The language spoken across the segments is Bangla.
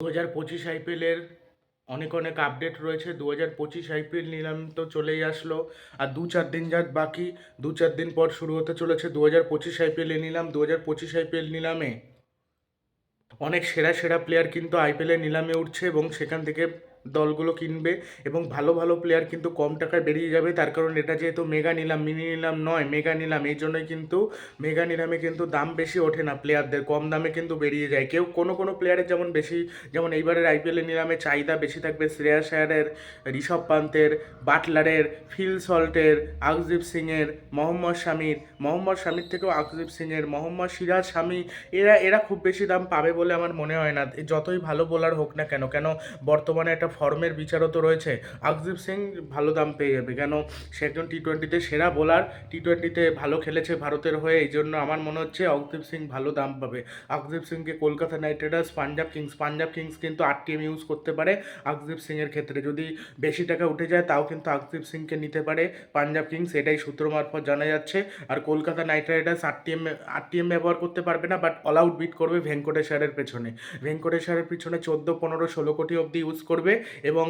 দু হাজার পঁচিশ আইপিএলের অনেক অনেক আপডেট রয়েছে। দু হাজার পঁচিশ আইপিএল নিলাম তো চলেই আসলো। আর দু চার দিন যা বাকি, দু চার দিন পর শুরু হতে চলেছে। দু হাজার পঁচিশ আইপিএলে নিলাম, দু হাজার পঁচিশ আইপিএল নিলামে অনেক সেরা সেরা প্লেয়ার কিন্তু আইপিএলে নিলামে উঠছে এবং সেখান থেকে দলগুলো কিনবে এবং ভালো ভালো প্লেয়ার কিন্তু কম টাকায় বেরিয়ে যাবে। তার কারণ এটা যেহেতু মেগা নিলাম, মিনি নিলাম নয়, মেগা নিলাম, এই জন্যই কিন্তু মেগা নিলামে কিন্তু দাম বেশি ওঠে না প্লেয়ারদের কম দামে কিন্তু বেরিয়ে যায়। কেউ কোনো কোনো প্লেয়ারের যেমন বেশি, যেমন এইবারের আইপিএলে নিলামে চাহিদা বেশি থাকবে শ্রেয়া শায়ারের ঋষভ পান্তের, বাটলারের, ফিল সল্টের আকদীপ সিংয়ের, মোহাম্মদ শামির মোহাম্মদ শামির থেকেও আকদীপ সিংয়ের, মোহাম্মদ সিরাজ, শামি, এরা এরা খুব বেশি দাম পাবে বলে আমার মনে হয় না। যতই ভালো বোলার হোক না কেন কেন বর্তমানে একটা ফর্মের বিচারও তো রয়েছে। আকদীপ সিং ভালো দাম পেয়ে যাবে। কেন? সে একজন টি টোয়েন্টিতে সেরা বোলার টি টোয়েন্টিতে ভালো খেলেছে ভারতের হয়ে, এই জন্য আমার মনে হচ্ছে অকদীপ সিং ভালো দাম পাবে। আকদীপ সিংকে Kolkata Knight Riders, Punjab Kings Punjab Kings কিন্তু আরটিএম ইউজ করতে পারে আকদীপ সিংয়ের ক্ষেত্রে। যদি বেশি টাকা উঠে যায়, তাও কিন্তু আকদীপ সিংকে নিতে পারে পাঞ্জাব কিংস, এটাই সূত্র মারফত জানা যাচ্ছে। আর Kolkata Knight Riders RTM RTM ব্যবহার করতে পারবে না বাট অল আউট বিট করবে ভেঙ্কটেশ্বরের পেছনে। ভেঙ্কটেশ্বরের পিছনে চোদ্দ, পনেরো, ষোলো কোটি অবধি ইউজ করবে। এবং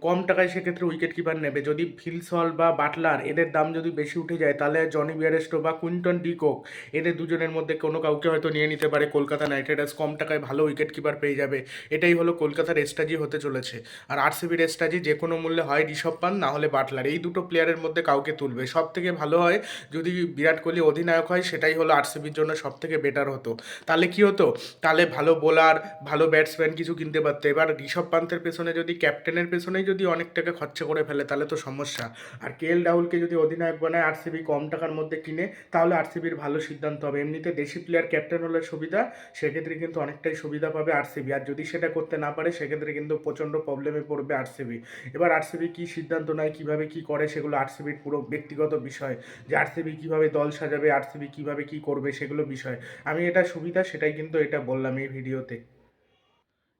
কম টাকায় সেক্ষেত্রে উইকেট কিপার নেবে। যদি ফিলসল বা বাটলার এদের দাম যদি বেশি উঠে যায়, তাহলে জনি বিয়ারেস্টো বা কুইন্টন ডিকক এদের দুজনের মধ্যে কোনো কাউকে হয়তো নিয়ে নিতে পারে কলকাতা নাইট রাইডার্স। কম টাকায় ভালো উইকেট কিপার পেয়ে যাবে। এটাই হলো কলকাতার স্ট্র্যাজি হতে চলেছে। আর আরসিবির স্ট্র্যাজি যে কোনো মূল্যে হয় ঋষভ পান না হলে বাটলার এই দুটো প্লেয়ারের মধ্যে কাউকে তুলবে। সব থেকে ভালো হয় যদি বিরাট কোহলি অধিনায়ক হয়, সেটাই হলো আরসিবির জন্য সব থেকে বেটার হতো। তাহলে কি হতো? তাহলে ভালো বোলার ভালো ব্যাটসম্যান কিছু কিনতে পারতো। এবার ঋষভ পান্তের পেছনে যদি ক্যাপ্টেনের পেছনেই যদি অনেক টাকা খরচা করে ফেলে, তাহলে তো সমস্যা। আর কে এল রাহুলকে যদি অধিনায়ক বানায় আরসিবি কম টাকার মধ্যে কিনে, তাহলে আরসিবির ভালো সিদ্ধান্ত হবে। এমনিতে দেশি প্লেয়ার ক্যাপ্টেন হলে সুবিধা, সেক্ষেত্রে কিন্তু অনেকটাই সুবিধা পাবে আরসিবি আর যদি সেটা করতে না পারে, সেক্ষেত্রে কিন্তু প্রচণ্ড প্রবলেমে পড়বে আরসিবি এবার আরসিবি কী সিদ্ধান্ত নেয়, কীভাবে কী করে, সেগুলো আরসিবির পুরো ব্যক্তিগত বিষয়। যে আরসিবি কীভাবে দল সাজাবে আরসিবি কীভাবে কী করবে, সেগুলো বিষয়। আমি এটা সুবিধা, সেটাই কিন্তু এটা বললাম এই ভিডিওতে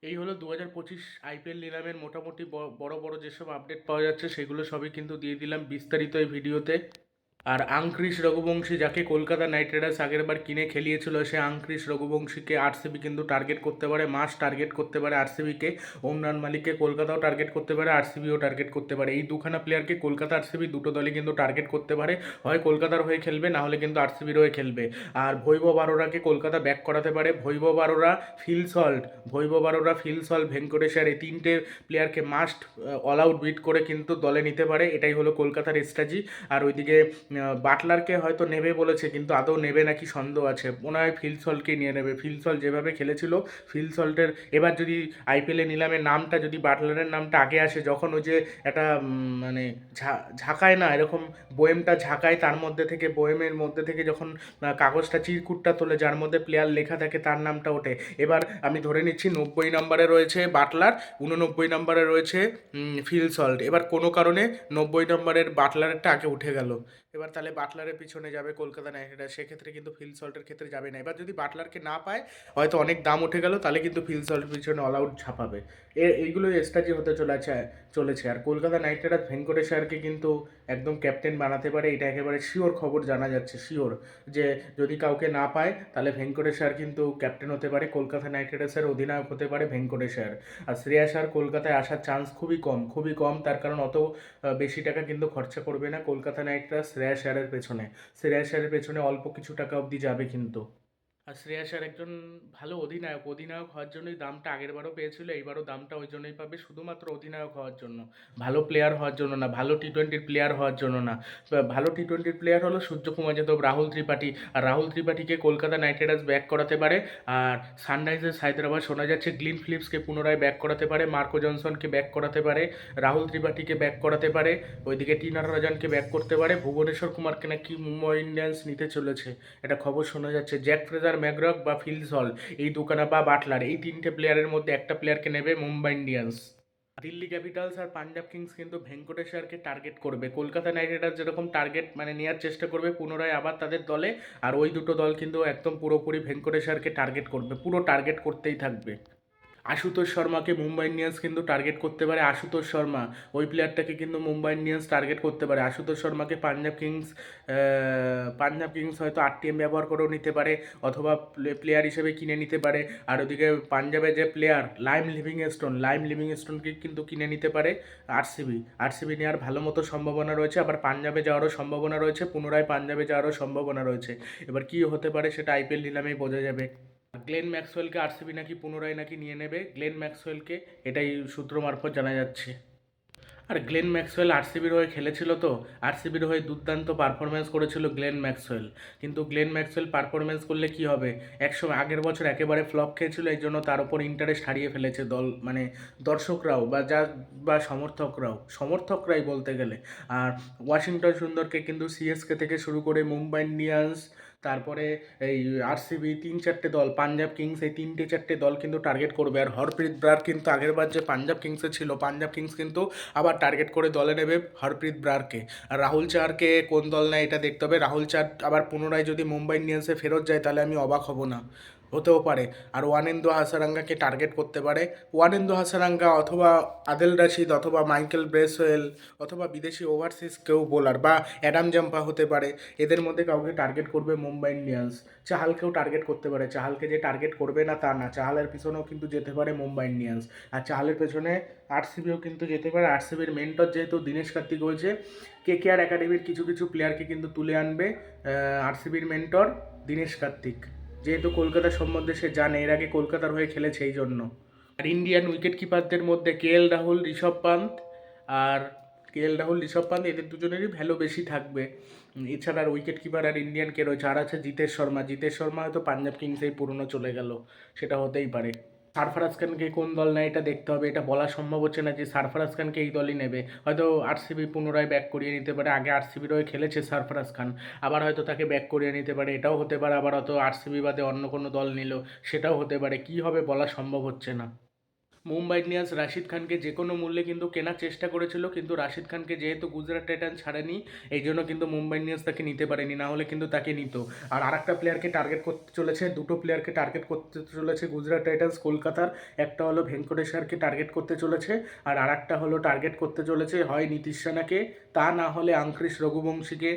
এই হলো দু হাজার পঁচিশ আইপিএল নিলামের মোটামুটি বড় বড় যেসব আপডেট পাওয়া যাচ্ছে, সেগুলো সবই কিন্তু দিয়ে দিলাম বিস্তারিত এই ভিডিওতে। আর আংক্রিস রঘুবংশী যাকে কলকাতা নাইট রাইডার্স আগের বার কিনে খেলিয়েছিল, সে আংক্রিস রঘুবংশীকে আরসিবি কিন্তু টার্গেট করতে পারে, মাস টার্গেট করতে পারে আরসিবিকে ওমরান মালিককে কলকাতাও টার্গেট করতে পারে আরসিবিও টার্গেট করতে পারে। এই দুখানা প্লেয়ারকে কলকাতা আরসিবি দুটো দলই কিন্তু টার্গেট করতে পারে। হয় কলকাতার হয়ে খেলবে, না হলে কিন্তু আরসিবির হয়ে খেলবে। আর ভৈবব আরোরাকে কলকাতা ব্যাক করাতে পারে। Vaibhav Arora Phil Salt Vaibhav Arora Phil Salt Venkateshwar এই তিনটে প্লেয়ারকে মাস্ট অল আউট বিট করে কিন্তু দলে নিতে পারে। এটাই হলো কলকাতার স্ট্র্যাজি আর ওইদিকে বাটলারকে হয়তো নেবে বলেছে, কিন্তু আদৌ নেবে নাকি সন্দেহ আছে। মনে হয় ফিলসলকে নিয়ে নেবে। ফিলসল যেভাবে খেলেছিল ফিলসল্টের এবার যদি আইপিএলে নিলামে নামটা, যদি বাটলারের নামটা আগে আসে, যখন ওই যে একটা মানে ঝাঁকায় না, এরকম বয়েমটা ঝাঁকায়, তার মধ্যে থেকে বয়েমের মধ্যে থেকে যখন কাগজটা, চিরকুটটা তোলে, যার মধ্যে প্লেয়ার লেখা থাকে, তার নামটা ওঠে। এবার আমি ধরে নিচ্ছি, নব্বই নম্বরে রয়েছে বাটলার, উননব্বই নম্বরে রয়েছে ফিলসল্ট এবার কোনো কারণে নব্বই নম্বরের বাটলারেরটা আগে উঠে গেল। এবার তাহলে বাটলারের পিছনে যাবে কলকাতা নাইট রাইডার্স সেক্ষেত্রে কিন্তু ফিল সল্টের ক্ষেত্রে যাবে না। এবার যদি বাটলারকে না পায়, হয়তো অনেক দাম উঠে গেল, তাহলে কিন্তু ফিল সল্টের পিছনে অল আউট ছাপাবে। এ এইগুলোই স্ট্র্যাটেজি হতে চলেছে চলেছে। আর কলকাতা নাইট রাইডার্স ভেঙ্কটেশ্বরকে কিন্তু একদম ক্যাপ্টেন বানাতে পারে, এটা একেবারে শিওর খবর জানা যাচ্ছে শিওর যে যদি কাউকে না পায়, তাহলে ভেঙ্কটেশ্বর কিন্তু ক্যাপ্টেন হতে পারে, কলকাতা নাইট রাইডার্সের অধিনায়ক হতে পারে ভেঙ্কটেশ্বর আর শ্রেয়াস আর কলকাতায় আসার চান্স খুবই কম খুবই কম, তার কারণ অত বেশি টাকা কিন্তু খরচা করবে না কলকাতা নাইট রাইডার্স শ্রেয়াস আয়ারের পেছনে। শ্রেয়াস আয়ারের পেছনে অল্প কিছু টাকা অবধি যাবে কিন্তু। আর শ্রেয়াস আয়ার একজন ভালো অধিনায়ক। অধিনায়ক হওয়ার জন্যই দামটা আগেরবারও পেয়েছিল, এইবারও দামটা ওই জন্যই পাবে শুধুমাত্র অধিনায়ক হওয়ার জন্য। ভালো প্লেয়ার হওয়ার জন্য না, ভালো টি টোয়েন্টির প্লেয়ার হওয়ার জন্য না। ভালো টি টোয়েন্টির প্লেয়ার হলো সূর্যকুমার যাদব, রাহুল ত্রিপাঠী। আর রাহুল ত্রিপাঠীকে কলকাতা নাইট রাইডার্স ব্যাক করাতে পারে। আর সানরাইজার্স হায়দ্রাবাদ শোনা যাচ্ছে গ্লিন ফিলিপসকে পুনরায় ব্যাক করাতে পারে, মার্কো জনসনকে ব্যাক করাতে পারে, রাহুল ত্রিপাঠীকে ব্যাক করাতে পারে, ওইদিকে টি নাটরাজনকে ব্যাক করতে পারে, ভুবনেশ্বর কুমারকে নাকি মুম্বাই ইন্ডিয়ান্স নিতে চলেছে। এটা খবর শোনা যাচ্ছে, জ্যাক ফ্রেজার ম্যাগ্রক বা ফিলসল এই দুকানা বা বাটলার এই তিনটে প্লেয়ারের মধ্যে একটা প্লেয়ারকে নেবে মুম্বাই ইন্ডিয়ান্স দিল্লি ক্যাপিটালস আর পাঞ্জাব কিংস কিন্তু ভেঙ্কটেশ্বরকে টার্গেট করবে। কলকাতা নাইট রাইডার্স যেরকম টার্গেট মানে নেওয়ার চেষ্টা করবে, পুনরায় আবার তাদের দলে, আর ওই দুটো দল কিন্তু একদম পুরোপুরি ভেঙ্কটেশ্বরকে টার্গেট করবে, পুরো টার্গেট করতেই থাকবে। আশুতোষ শর্মাকে মুম্বাই ইন্ডিয়ান্স কিন্তু টার্গেট করতে পারে আশুতোষ শর্মা। ওই প্লেয়ারটাকে কিন্তু মুম্বাই ইন্ডিয়ান্স টার্গেট করতে পারে। আশুতোষ শর্মাকে পাঞ্জাব কিংস পাঞ্জাব কিংস হয়তো আরটিএম ব্যবহার করেও নিতে পারে অথবা প্লেয়ার হিসেবে কিনে নিতে পারে। আর ওদিকে পাঞ্জাবের যে player Liam Livingstone Liam লিভিং স্টোনকে কিন্তু কিনে নিতে পারে আরসিবি। আরসিবি নেওয়ার ভালো মতো সম্ভাবনা রয়েছে। আবার পাঞ্জাবে যাওয়ারও সম্ভাবনা রয়েছে। পুনরায় পাঞ্জাবে যাওয়ারও সম্ভাবনা রয়েছে। এবার কি হতে পারে সেটা আইপিএল নিলামেই বোঝা যাবে। গ্লেন ম্যাক্সওয়েলকে আরসিবি নাকি পুনরায় নাকি নিয়ে নেবে? গ্লেন ম্যাক্সওয়েলকে এটাই সূত্র মারফত জানা যাচ্ছে। আর গ্লেন ম্যাক্সওয়েল আরসিবির হয়ে খেলেছিল তো? আরসিবির হয়ে দুর্দান্ত পারফরমেন্স করেছিল গ্লেন ম্যাক্সওয়েল। কিন্তু গ্লেন ম্যাক্সওয়েল পারফরমেন্স করলে কি হবে? একসময় আগের বছর একেবারে ফ্লপ খেয়েছিল, এই জন্য তার উপর ইন্টারেস্ট হারিয়ে ফেলেছে দল মানে দর্শকরাও বা যা, বা সমর্থকরাও। সমর্থকরাই বলতে গেলে। আর ওয়াশিংটন সুন্দরকে কিন্তু সিএসকে থেকে শুরু করে মুম্বাই ইন্ডিয়ান্স তারপরে এই আরসিবি তিন চারটে দল, পাঞ্জাব কিংস এই তিনটে চারটে দল কিন্তু টার্গেট করবে। আর হরপ্রীত ব্রার কিন্তু আগেরবার যে পাঞ্জাব কিংসে ছিল, পাঞ্জাব কিংস কিন্তু আবার টার্গেট করে দলে নেবে হরপ্রীত ব্রারকে। আর রাহুল চারকে কোন দল নেয় এটা দেখতে হবে। রাহুল চার আবার পুনরায় যদি মুম্বাই ইন্ডিয়ান্সে ফেরত যায়, তাহলে আমি অবাক হব না। হতেও পারে। আর ওয়ানেন্দু হাসারাঙ্গাকে টার্গেট করতে পারে। ওয়ানেন্দু হাসারাঙ্গা অথবা আদেল রাশিদ অথবা মাইকেল ব্রেসওয়েল অথবা বিদেশি ওভারসিজ কেউ বোলার বা অ্যাডাম জাম্পা হতে পারে। এদের মধ্যে কাউকে টার্গেট করবে মুম্বাই ইন্ডিয়ান্স। চাহালকেও টার্গেট করতে পারে। চাহালকে যে টার্গেট করবে না, তা না। চাহালের পিছনেও কিন্তু যেতে পারে মুম্বাই ইন্ডিয়ান্স। আর চাহালের পেছনে আরসিবিও কিন্তু যেতে পারে। আরসিবির মেন্টর যেহেতু দীনেশ কার্তিক হয়েছে কে কে আর একাডেমির কিছু কিছু প্লেয়ারকে কিন্তু তুলে আনবে আরসিবির মেন্টর দীনেশ কার্তিক। যেহেতু কলকাতা সম্বন্ধে সে জানে, এর আগে কলকাতার হয়ে খেলেছে এই জন্য। আর ইন্ডিয়ান উইকেট কিপারদের মধ্যে কে এল রাহুল ঋষভ পান্ত আর কে এল রাহুল ঋষভ পান্ত এদের দুজনেরই ভ্যালু বেশি থাকবে। এছাড়া আর উইকেট কিপার আর ইন্ডিয়ান কে রয়েছে, আর আছে জিতেশ শর্মা। জিতেশ শর্মা হয়তো পাঞ্জাব কিংসেই পুরনো চলে গেল, সেটা হতেই পারে। সারফরাজ খানকে কোন দল নেয় এটা দেখতে হবে, এটা বলা সম্ভব হচ্ছে না যে সারফারাজ খানকে এই দলই নেবে। হয়তো আরসিবি পুনরায় ব্যাক করিয়ে নিতে পারে, আগে আরসিবির হয়ে খেলেছে সারফারাজ খান, আবার হয়তো তাকে ব্যাক করিয়ে নিতে পারে, এটাও হতে পারে, আবার হয়তো আরসিবি বাদে অন্য কোনো দল নিল, সেটাও হতে পারে, কি হবে বলা সম্ভব হচ্ছে না। মুম্বাই ইন্ডিয়ান্স রাশিদ খানকে যে কোনো মূল্যে কিন্তু কেনার চেষ্টা করেছিল, কিন্তু রাশিদ খানকে যেহেতু গুজরাট টাইটান্স ছাড়েনি, এই জন্য কিন্তু মুম্বাই ইন্ডিয়ান্স তাকে নিতে পারেনি, না হলে কিন্তু তাকে নিত। আর আরেকটা প্লেয়ারকে টার্গেট করতে চলেছে, দুটো প্লেয়ারকে টার্গেট করতে চলেছে গুজরাট টাইটান্স, কলকাতার, একটা হলো ভেঙ্কটেশ্বরকে টার্গেট করতে চলেছে, আর আরেকটা হলো টার্গেট করতে চলেছে হয় নীতিশ রানাকে, তা না হলে আংক্রিস রঘুবংশীকে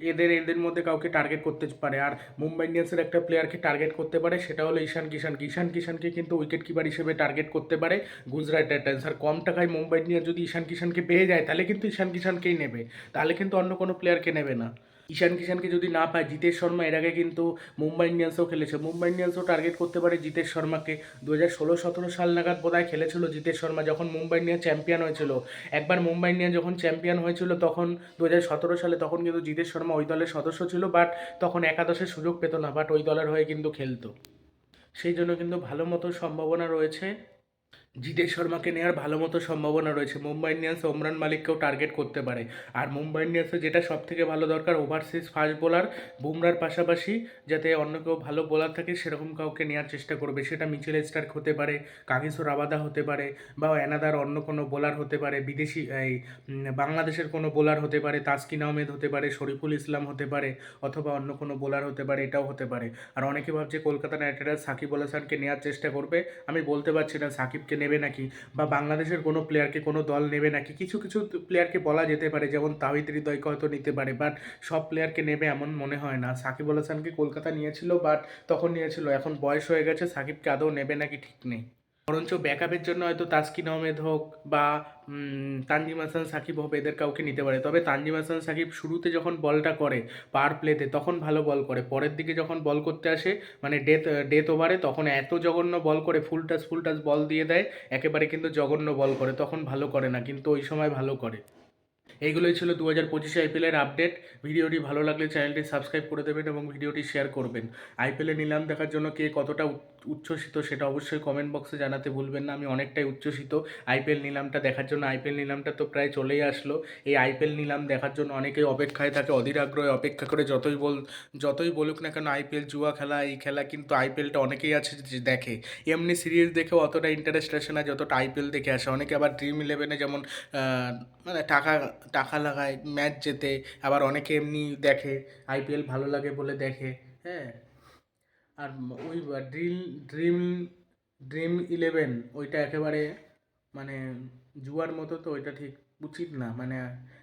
এদের এদের মধ্যে কাউকে টার্গেট করতে পারে। আর মুম্বাই ইন্ডিয়ান্সের একটা প্লেয়ারকে টার্গেট করতে পারে, সেটা হলো ঈশান কিষান ঈশান কিষানকে কিন্তু উইকেট কিপার হিসেবে টার্গেট করতে পারে গুজরাট টাইটান্স আর কম টাকায় মুম্বাই ইন্ডিয়ান যদি ঈশান কিষানকে পেয়ে যায়, তাহলে কিন্তু ঈশান কিষানকেই নেবে। তাহলে কিন্তু অন্য কোনো প্লেয়ারকে নেবে না। ঈশান কিষানকে যদি না পায়, জিতেশ শর্মা এর আগে কিন্তু মুম্বাই ইন্ডিয়ান্সও খেলেছে। মুম্বাই ইন্ডিয়ান্সও টার্গেট করতে পারে জিতেশ শর্মাকে। দু হাজার ষোলো সতেরো সাল নাগাদ বোধহয় খেলেছিল জিতেশ শর্মা যখন মুম্বাই ইন্ডিয়ান চ্যাম্পিয়ন হয়েছিল। একবার মুম্বাই ইন্ডিয়ান যখন চ্যাম্পিয়ন হয়েছিল তখন দু হাজার সতেরো সালে তখন কিন্তু জিতেশ শর্মা ওই দলের সদস্য ছিল বাট তখন একাদশের সুযোগ পেত না বাট ওই দলের হয়ে কিন্তু খেলতো। সেই জন্য কিন্তু ভালো মতো সম্ভাবনা রয়েছে। জিতেশ শর্মাকে নেওয়ার ভালো মতো সম্ভাবনা রয়েছে। মুম্বাই ইন্ডিয়ান্স ওমরান মালিককেও টার্গেট করতে পারে। আর মুম্বাই ইন্ডিয়ান্সের যেটা সব থেকে ভালো দরকার, ওভারসিজ ফাস্ট বোলার বুমরার পাশাপাশি যাতে অন্য কেউ ভালো বোলার থাকে, সেরকম কাউকে নেওয়ার চেষ্টা করবে। সেটা মিচেল স্টার্ক হতে পারে, কাগিসো রাবাদা হতে পারে, বা অ্যানাদার অন্য কোনো বোলার হতে পারে, বিদেশি, এই বাংলাদেশের কোনো বোলার হতে পারে, তাসকিন আহমেদ হতে পারে, শরীফুল ইসলাম হতে পারে, অথবা অন্য কোনো বোলার হতে পারে, এটাও হতে পারে। আর অনেকে ভাবছে কলকাতা নাইট রাইডার্স সাকিব আল হাসানকে নেওয়ার চেষ্টা করবে। আমি বলতে পারছি না সাকিবকে নেবে নাকি? বা বাংলাদেশের কোনো প্লেয়ারকে কোনো দল নেবে নাকি? কিছু কিছু প্লেয়ারকে বলা যেতে পারে, যেমন তাহিদ হৃদয়কে হয়তো নিতে পারে বাট সব প্লেয়ারকে নেবে এমন মনে হয় না। সাকিব আল হাসানকে কলকাতা নিয়েছিল বাট তখন নিয়েছিল। এখন বয়স হয়ে গেছে, সাকিবকে আদৌ নেবে নাকি ঠিক নেই। বরঞ্চ ব্যাকআপের জন্য হয়তো তাসকিন আহমেদ হোক বা তানজিম হাসান সাকিব হোক এদের কাউকে নিতে পারে। তবে তানজিম হাসান সাকিব শুরুতে যখন বলটা করে পার প্লেতে তখন ভালো বল করে। পরের দিকে যখন বল করতে আসে মানে ডেথ ডেথ ওভারে তখন এত জঘন্য বল করে ফুল টাচ ফুল টাচ বল দিয়ে দেয়, একেবারে কিন্তু জঘন্য বল করে, তখন ভালো করে না, কিন্তু ওই সময় ভালো করে। এইগুলোই ছিল দু হাজার পঁচিশে আইপিএলের আপডেট। ভিডিওটি ভালো লাগলে চ্যানেলটি সাবস্ক্রাইব করে দেবেন এবং ভিডিওটি শেয়ার করবেন। আইপিএলে নিলাম দেখার জন্য কে কতটা উচ্ছ্বসিত সেটা অবশ্যই কমেন্ট বক্সে জানাতে ভুলবেন না। আমি অনেকটাই উচ্ছ্বসিত। আইপিএল নিলামটা দেখার জন্য আইপিএল নিলামটা তো প্রায় চলেই আসলো। এই আইপিএল নিলাম দেখার জন্য অনেকেই অপেক্ষায় থাকে, অধীর আগ্রহে অপেক্ষা করে যতই বল যতই বলুক না কেন আইপিএল জুয়া খেলা, এই খেলা কিন্তু আইপিএলটা অনেকেই আছে যে দেখে। এমনি সিরিজ দেখেও অতটা ইন্টারেস্ট আসে না, যতটা আইপিএল দেখে আসে। অনেকে আবার ড্রিম ইলেভেনে যেমন মানে টাকা টাকা লাগায় ম্যাচ যেতে আবার অনেকে এমনি দেখে আইপিএল ভালো লাগে বলে দেখে হ্যাঁ? আর ওই ড্রিম ড্রিম ড্রিম ইলেভেন ওইটা একেবারে মানে জুয়ার মতো তো, ওইটা ঠিক উচিত না। মানে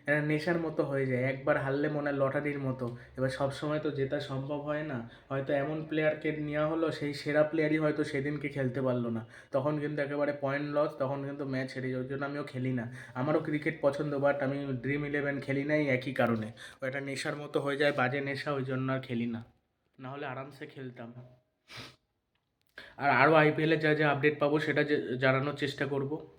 একটা নেশার মতো হয়ে যায়। একবার হারলে মনে হয় লটারির মতো। এবার সব সময় তো জেতা সম্ভব হয় না। হয়তো এমন প্লেয়ারকে নেওয়া হলো, সেই সেরা প্লেয়ারই হয়তো সেদিনকে খেলতে পারল না। তখন কিন্তু একেবারে পয়েন্ট লস তখন কিন্তু ম্যাচ হেরে যায় ওই জন্য আমিও খেলি না। আমারও ক্রিকেট পছন্দ বাট আমি ড্রিম ইলেভেন খেলি না এই একই কারণে। ওইটা নেশার মতো হয়ে যায়, বাজে নেশা, ওই জন্য আর খেলি না। নাহলে আরামসে খেলতাম। আর আরও আইপিএলে যা যা আপডেট পাবো, সেটা জানানোর চেষ্টা করব।